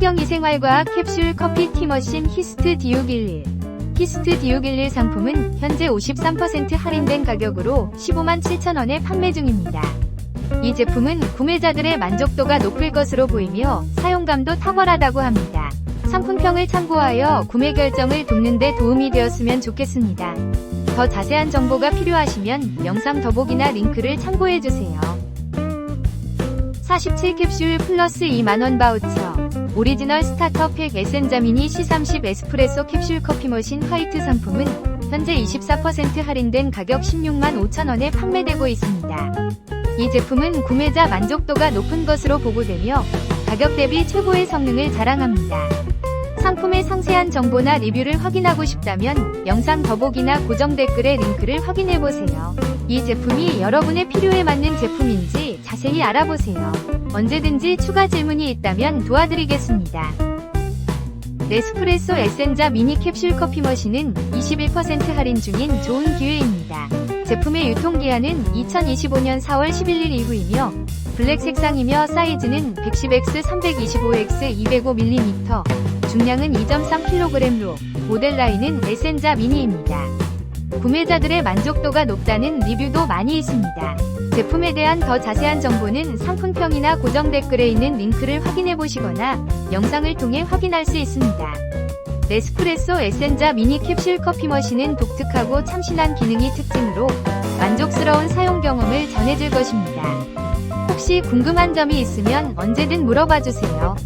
환경위생활과학 캡슐 커피 티머신 히스트 디오길릴 히스트 디오길릴 상품은 현재 53% 할인된 가격으로 15만 7천원에 판매 중입니다. 이 제품은 구매자들의 만족도가 높을 것으로 보이며 사용감도 탁월하다고 합니다. 상품평을 참고하여 구매 결정을 돕는 데 도움이 되었으면 좋겠습니다. 더 자세한 정보가 필요하시면 영상 더보기나 링크를 참고해주세요. 47캡슐 플러스 2만원 바우처 오리지널 스타터 팩 에센자 미니 C30 에스프레소 캡슐 커피 머신 화이트 상품은 현재 24% 할인된 가격 16만 5천원에 판매되고 있습니다. 이 제품은 구매자 만족도가 높은 것으로 보고되며 가격 대비 최고의 성능을 자랑합니다. 상품의 상세한 정보나 리뷰를 확인하고 싶다면 영상 더보기나 고정 댓글의 링크를 확인해보세요. 이 제품이 여러분의 필요에 맞는 제품인지 자세히 알아보세요. 언제든지 추가 질문이 있다면 도와드리겠습니다. 네스프레소 에센자 미니 캡슐 커피 머신은 21% 할인 중인 좋은 기회입니다. 제품의 유통기한은 2025년 4월 11일 이후이며 블랙 색상이며 사이즈는 110X 325X 205mm 중량은 2.3kg로 모델 라인은 에센자 미니입니다. 구매자들의 만족도가 높다는 리뷰도 많이 있습니다. 제품에 대한 더 자세한 정보는 상품평이나 고정 댓글에 있는 링크를 확인해 보시거나 영상을 통해 확인할 수 있습니다. 네스프레소 에센자 미니 캡슐 커피 머신은 독특하고 참신한 기능이 특징으로 만족스러운 사용 경험을 전해줄 것입니다. 혹시 궁금한 점이 있으면 언제든 물어봐 주세요.